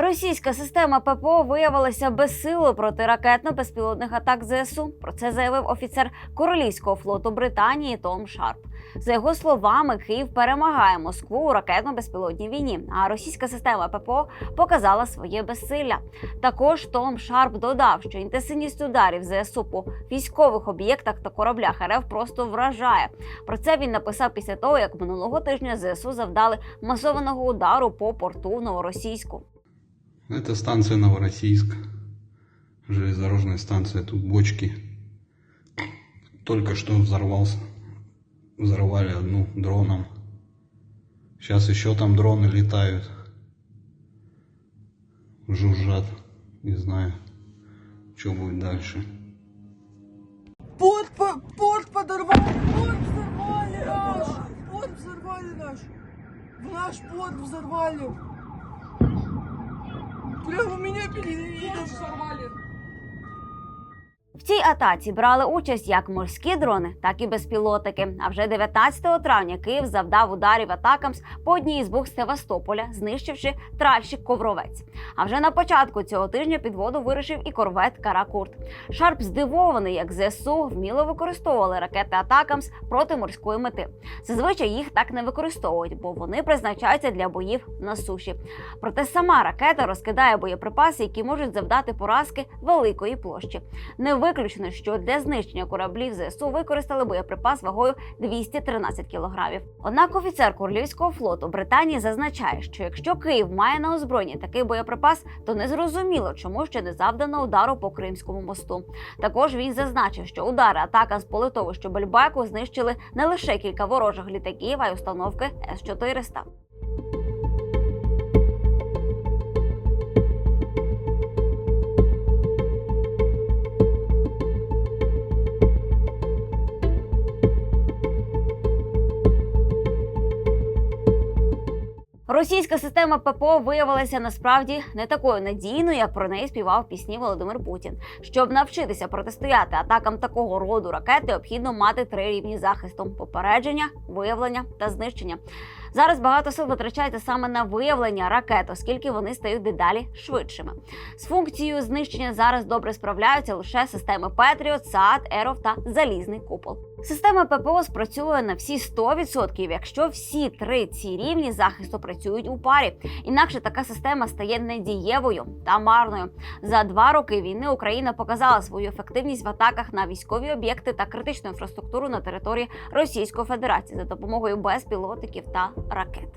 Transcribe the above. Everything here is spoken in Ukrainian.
Російська система ППО виявилася безсилою проти ракетно-безпілотних атак ЗСУ. Про це заявив офіцер Королівського флоту Британії Том Шарп. За його словами, Київ перемагає Москву у ракетно-безпілотній війні. А російська система ППО показала своє безсилля. Також Том Шарп додав, що інтенсивність ударів ЗСУ по військових об'єктах та кораблях РФ просто вражає. Про це він написав після того, як минулого тижня ЗСУ завдали масованого удару по порту в Новоросійську. Это станция Новороссийск. Железнодорожная станция. Тут бочки. Только что взорвался. Взорвали одну дроном. Сейчас еще там дроны летают. Жужжат. Не знаю, что будет дальше. Порт, по- порт подорвали, порт взорвали наш, порт взорвали наш, в наш порт взорвали. Прямо у меня пиздец взорвали. В цій атаці брали участь як морські дрони, так і безпілотники. А вже 19 травня Київ завдав ударів атакамс по одній із бухт Севастополя, знищивши тральщик Ковровець. А вже на початку цього тижня під воду вирушив і корвет Каракурт. Шарп здивований, як ЗСУ вміло використовували ракети Атакамс проти морської мети. Зазвичай їх так не використовують, бо вони призначаються для боїв на суші. Проте сама ракета розкидає боєприпаси, які можуть завдати поразки великої площі. Не виключено, що для знищення кораблів ЗСУ використали боєприпас вагою 213 кілограмів. Однак офіцер Королівського флоту Британії зазначає, що якщо Київ має на озброєнні такий боєприпас, то незрозуміло, чому ще не завдано удару по Кримському мосту. Також він зазначив, що удари атака з полетовища Бельбеку знищили не лише кілька ворожих літаків, а й установки С-400. Російська система ППО виявилася насправді не такою надійною, як про неї співав пісні Володимир Путін. Щоб навчитися протистояти атакам такого роду ракет, необхідно мати три рівні захисту: попередження, виявлення та знищення. Зараз багато сил витрачається саме на виявлення ракет, оскільки вони стають дедалі швидшими. З функцією знищення зараз добре справляються лише системи Петріот, САД, Еров та Залізний купол. Система ППО спрацює на всі 100%, якщо всі три ці рівні захисту працюють у парі. Інакше така система стає недієвою та марною. За два роки війни Україна показала свою ефективність в атаках на військові об'єкти та критичну інфраструктуру на території Російської Федерації за допомогою безпілотників та ракет.